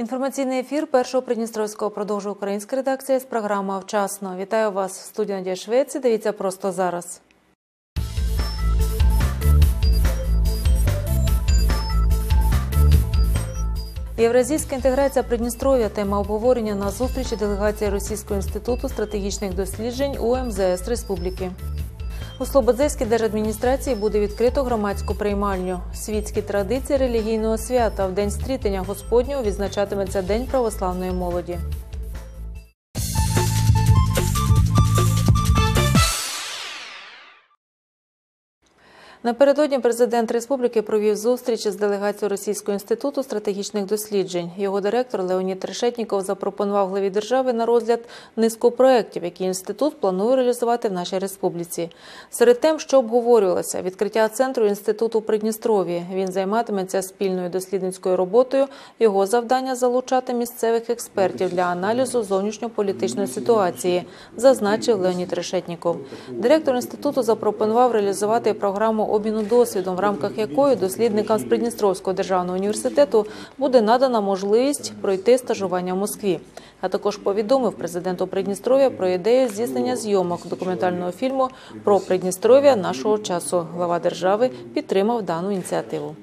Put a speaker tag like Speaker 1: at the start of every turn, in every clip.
Speaker 1: Інформаційний ефір першого Придністровського продовжує українська редакція з програми «Вчасно». Вітаю вас в студії Надія Швеці. Дивіться просто зараз. Євразійська інтеграція Придністров'я тема обговорення на зустрічі делегації Російського інституту стратегічних досліджень у МЗС Республіки. У Слободзейській держадміністрації буде відкрито громадську приймальню. Світські традиції релігійного свята в день стрітення Господнього відзначатиметься День православної молоді. Напередодні президент республіки провів зустріч з делегацією Російського інституту стратегічних досліджень. Його директор Леонід Решетніков запропонував главі держави на розгляд низку проєктів, які інститут планує реалізувати в нашій республіці. Серед тем, що обговорювалося, відкриття центру інституту у Придністров'ї. Він займатиметься спільною дослідницькою роботою. Його завдання залучати місцевих експертів для аналізу зовнішньополітичної ситуації, зазначив Леонід Решетніков. Директор інституту запропонував реалізувати програму обміну досвідом, в рамках якої дослідникам з Придністровського державного університету буде надана можливість пройти стажування в Москві. А також повідомив президенту Придністров'я про ідею здійснення зйомок документального фільму про Придністров'я нашого часу. Глава держави підтримав дану ініціативу.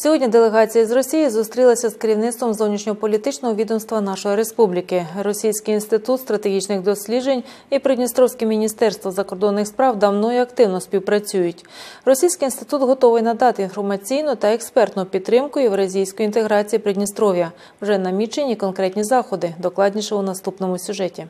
Speaker 1: Сьогодні делегація з Росії зустрілася з керівництвом зовнішньополітичного відомства нашої республіки. Російський інститут стратегічних досліджень і Придністровське міністерство закордонних справ давно і активно співпрацюють. Російський інститут готовий надати інформаційну та експертну підтримку євразійської інтеграції Придністров'я. Вже намічені конкретні заходи. Докладніше у наступному сюжеті.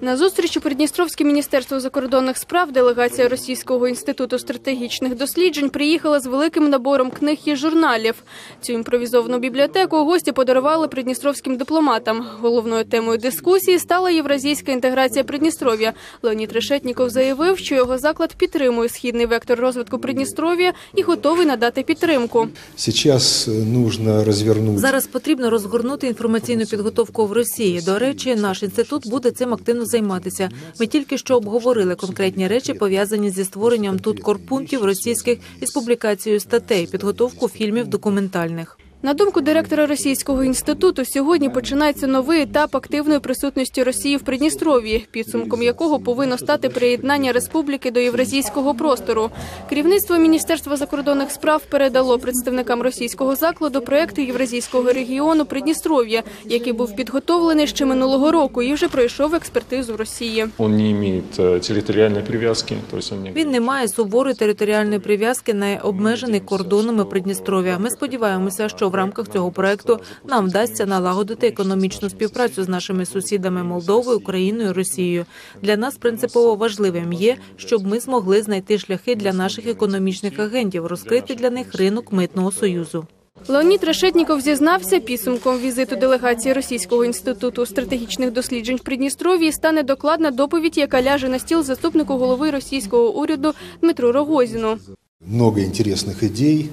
Speaker 2: На зустріч у Придністровське міністерство закордонних справ делегація Російського інституту стратегічних досліджень приїхала з великим набором книг і журналів. Цю імпровізовану бібліотеку гості подарували придністровським дипломатам. Головною темою дискусії стала євразійська інтеграція Придністров'я. Леонід Решетніков заявив, що його заклад підтримує східний вектор розвитку Придністров'я і готовий надати підтримку.
Speaker 3: Сейчас нужно розвернути
Speaker 1: Зараз потрібно розгорнути інформаційну підготовку в Росії. До речі, наш інститут буде цим активно займатися. Ми тільки що обговорили конкретні речі, пов'язані зі створенням тут корпунктів російських із публікацією статей, підготовку фільмів документальних.
Speaker 2: На думку директора Російського інституту, сьогодні починається новий етап активної присутності Росії в Придністров'ї, підсумком якого повинно стати приєднання республіки до євразійського простору. Керівництво Міністерства закордонних справ передало представникам російського закладу проекти євразійського регіону Придністров'я, який був підготовлений ще минулого року і вже пройшов експертизу в Росії.
Speaker 4: Он не имеет э, территориальной привязки, то есть.
Speaker 1: Він не має суворої територіальної прив'язки, не обмежений кордонами Придністров'я. Ми сподіваємося, що в рамках цього проекту нам вдасться налагодити економічну співпрацю з нашими сусідами Молдовою, Україною, Росією. Для нас принципово важливим є, щоб ми змогли знайти шляхи для наших економічних агентів, розкрити для них ринок митного союзу.
Speaker 2: Леонід Решетніков зізнався, підсумком візиту делегації Російського інституту стратегічних досліджень в Придністров'ї стане докладна доповідь, яка ляже на стіл заступнику голови російського уряду Дмитру Рогозіну.
Speaker 3: много интересных идей.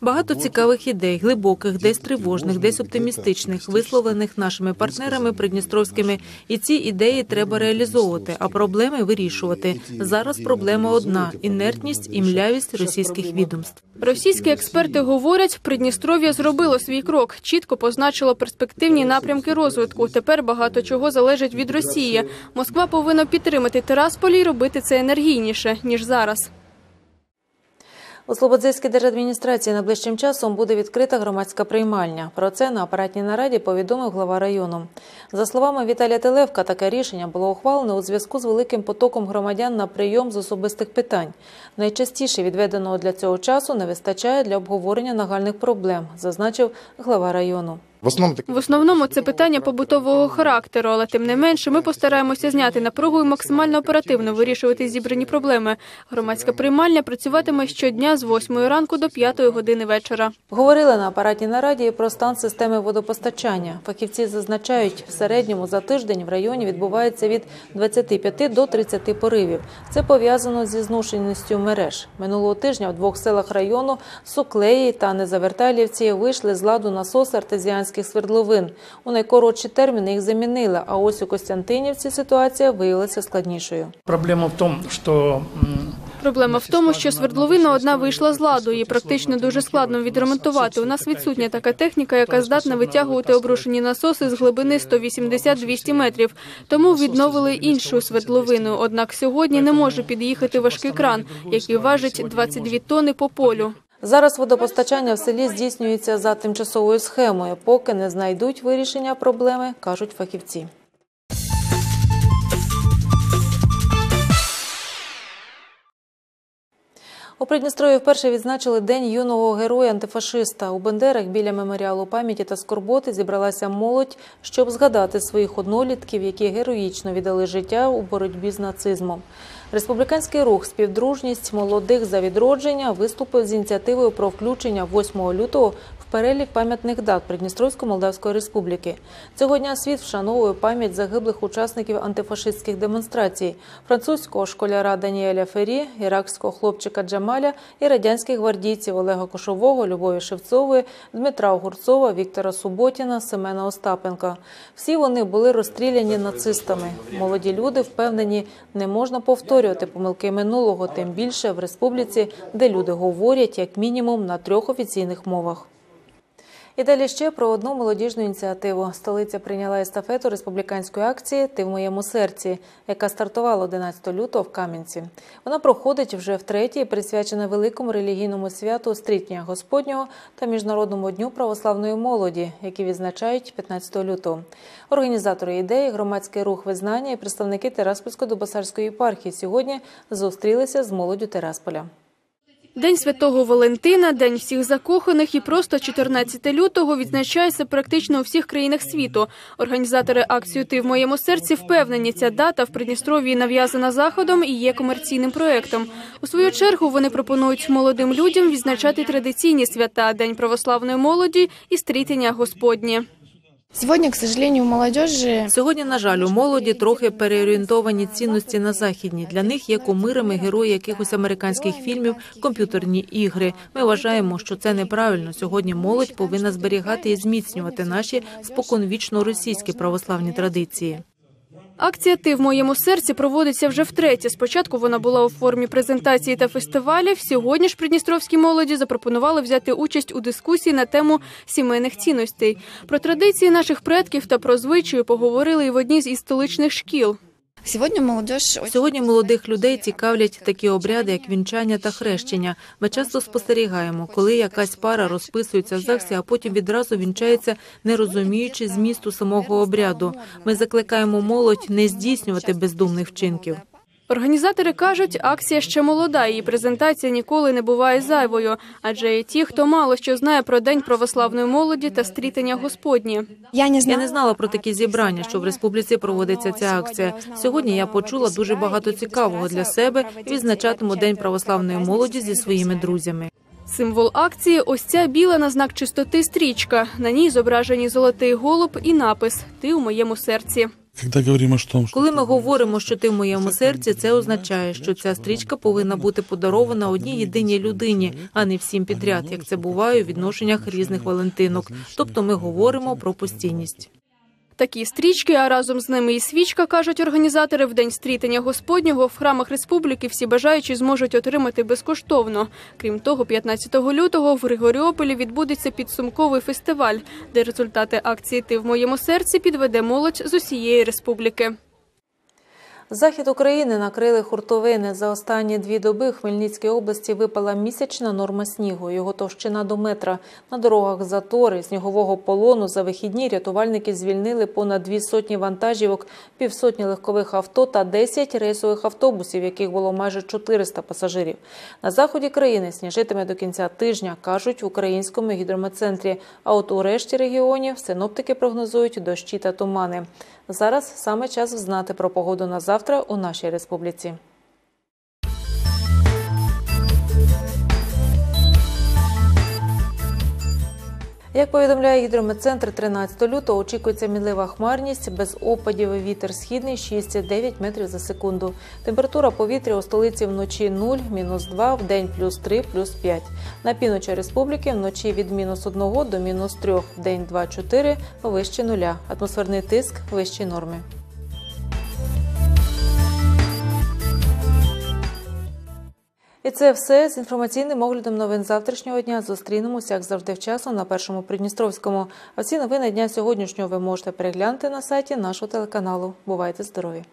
Speaker 1: Багато цікавих ідей, глибоких, десь тривожних, десь оптимістичних, висловлених нашими партнерами придністровськими. І ці ідеї треба реалізовувати, а проблеми вирішувати. Зараз проблема одна: інертність і млявість російських відомств.
Speaker 2: Російські експерти говорять, Придністров'я зробило свій крок, чітко позначило перспективні напрямки розвитку. Тепер багато чого залежить від Росії. Москва повинна підтримати Тирасполь і робити це енергійніше ніж зараз.
Speaker 1: У Слободзейській держадміністрації найближчим часом буде відкрита громадська приймальня. Про це на апаратній нараді повідомив глава району. За словами Віталія Телевка, таке рішення було ухвалене у зв'язку з великим потоком громадян на прийом з особистих питань. Найчастіше відведеного для цього часу не вистачає для обговорення нагальних проблем, зазначив глава району.
Speaker 5: В основному
Speaker 2: В основному це питання побутового характеру, але тим не менше ми постараємося зняти напругу і максимально оперативно вирішувати зібрані проблеми. Громадська приймальня працюватиме щодня з 8 ранку до 5 години вечора.
Speaker 1: Говорили на апаратній нараді про стан системи водопостачання. Фахівці зазначають, в середньому за тиждень в районі відбувається від 25 до 30 поривів. Це пов'язано зі зношеністю мереж. Минулого тижня в двох селах району Суклеї та Незавертайлівці вийшли з ладу насоси артезіанських свердловин. У найкоротші терміни їх замінили. А ось у Костянтинівці ситуація виявилася складнішою.
Speaker 6: Проблема в том, что м,
Speaker 2: Проблема в тому, що свердловина одна вийшла з ладу. Її практично дуже складно відремонтувати. У нас відсутня така техніка, яка здатна витягувати обрушені насоси з глибини 180-200 метрів. Тому відновили іншу свердловину. Однак сьогодні не може під'їхати важкий кран, який важить 22 тони по полю.
Speaker 1: Зараз водопостачання в селі здійснюється за тимчасовою схемою, поки не знайдуть вирішення проблеми, кажуть фахівці. У Придністрові вперше відзначили День юного героя-антифашиста. У Бендерах біля меморіалу пам'яті та скорботи зібралася молодь, щоб згадати своїх однолітків, які героїчно віддали життя у боротьбі з нацизмом. Республіканський рух Співдружність молодих за відродження виступив з ініціативою про включення 8 лютого перелік пам'ятних дат Придністровсько-Молдавської республіки. Цього дня світ вшановує пам'ять загиблих учасників антифашистських демонстрацій: французького школяра Даніеля Фері, іракського хлопчика Джамаля і радянських гвардійців Олега Кошового, Любові Шевцової, Дмитра Огурцова, Віктора Суботіна, Семена Остапенка. Всі вони були розстріляні нацистами. Молоді люди впевнені, не можна повторювати помилки минулого, тим більше в республіці, де люди говорять як мінімум на трьох офіційних мовах. І далі ще про одну молодіжну ініціативу. Столиця прийняла естафету республіканської акції Ти в моєму серці, яка стартувала 11 лютого в Кам'янці. Вона проходить вже втретє присвячена великому релігійному святу Стрітня Господнього та Міжнародному дню православної молоді, які відзначають 15 лютого. Організатори ідеї, громадський рух визнання і представники Тераспольсько-Дубосарської єпархії сьогодні зустрілися з молоддю Терасполя.
Speaker 2: День святого Валентина, день всіх закоханих і просто 14 лютого відзначається практично у всіх країнах світу. Організатори акції Ти в моєму серці впевнені, ця дата в Придністров'ї нав'язана заходом і є комерційним проєктом. У свою чергу вони пропонують молодим людям відзначати традиційні свята День православної молоді і стрітення Господнє.
Speaker 5: Сегодня, к сожалению, у
Speaker 1: Сьогодні, на жаль, у молоді трохи переорієнтовані цінності на західні. Для них є кумирами герої якихось американських фільмів, комп'ютерні ігри. Ми вважаємо, що це неправильно. Сьогодні молодь повинна зберігати і зміцнювати наші споконвічно російські православні традиції.
Speaker 2: Акція Ти в моєму серці проводиться вже втретє. Спочатку вона була у формі презентації та фестивалів. Сьогодні ж придністровській молоді запропонували взяти участь у дискусії на тему сімейних цінностей. Про традиції наших предків та про звичаї поговорили і в одній із столичних шкіл.
Speaker 5: Сегодня молодежь
Speaker 1: Сьогодні молодих людей цікавлять такі обряди, як вінчання та хрещення. Ми часто спостерігаємо, коли якась пара розписується в ЗАГСі, а потім відразу вінчається, не розуміючи змісту самого обряду. Ми закликаємо молодь не здійснювати бездумних вчинків.
Speaker 2: Організатори кажуть, акція ще молода. Її презентація ніколи не буває зайвою, адже є ті, хто мало що знає про день православної молоді та стрітення Господнє.
Speaker 5: Я не
Speaker 1: Я не знала про такі зібрання, що в республіці проводиться ця акція. Сьогодні я почула дуже багато цікавого для себе і відзначатиму День православної молоді зі своїми друзями.
Speaker 2: Символ акції ось ця біла на знак чистоти стрічка. На ній зображені золотий голуб і напис Ти у моєму серці.
Speaker 1: Коли ми говоримо, що ти в моєму серці, це означає, що ця стрічка повинна бути подарована одній єдиній людині, а не всім підряд, як це буває у відношеннях різних валентинок. Тобто ми говоримо про постійність.
Speaker 2: Такі стрічки, а разом з ними і свічка, кажуть організатори, в день стрітення Господнього в храмах республіки всі бажаючі зможуть отримати безкоштовно. Крім того, 15 лютого в Григоріополі відбудеться підсумковий фестиваль, де результати акції Ти в моєму серці підведе молодь з усієї республіки.
Speaker 1: Захід України накрили хуртовини. За останні дві доби в Хмельницькій області випала місячна норма снігу. Його товщина до метра. На дорогах затори, снігового полону за вихідні рятувальники звільнили понад дві сотні вантажівок, півсотні легкових авто та 10 рейсових автобусів, яких було майже 400 пасажирів. На заході країни сніжитиме до кінця тижня, кажуть в українському гідрометцентрі. А от у решті регіонів синоптики прогнозують дощі та тумани. Зараз саме час знати про погоду на завтра у нашій республіці. Як повідомляє гідрометцентр, 13 лютого очікується мінлива хмарність, без опадів вітер східний 6-9 метрів за секунду. Температура повітря у столиці вночі 0, мінус 2, в день плюс 3, плюс 5. На півночі республіки вночі від мінус 1 до мінус 3, в день 2-4, вище нуля. Атмосферний тиск вищі норми. І це все з інформаційним оглядом новин завтрашнього дня. Зустрінемося, як завжди, вчасно на першому Придністровському. А всі новини дня сьогоднішнього ви можете переглянути на сайті нашого телеканалу. Бувайте здорові!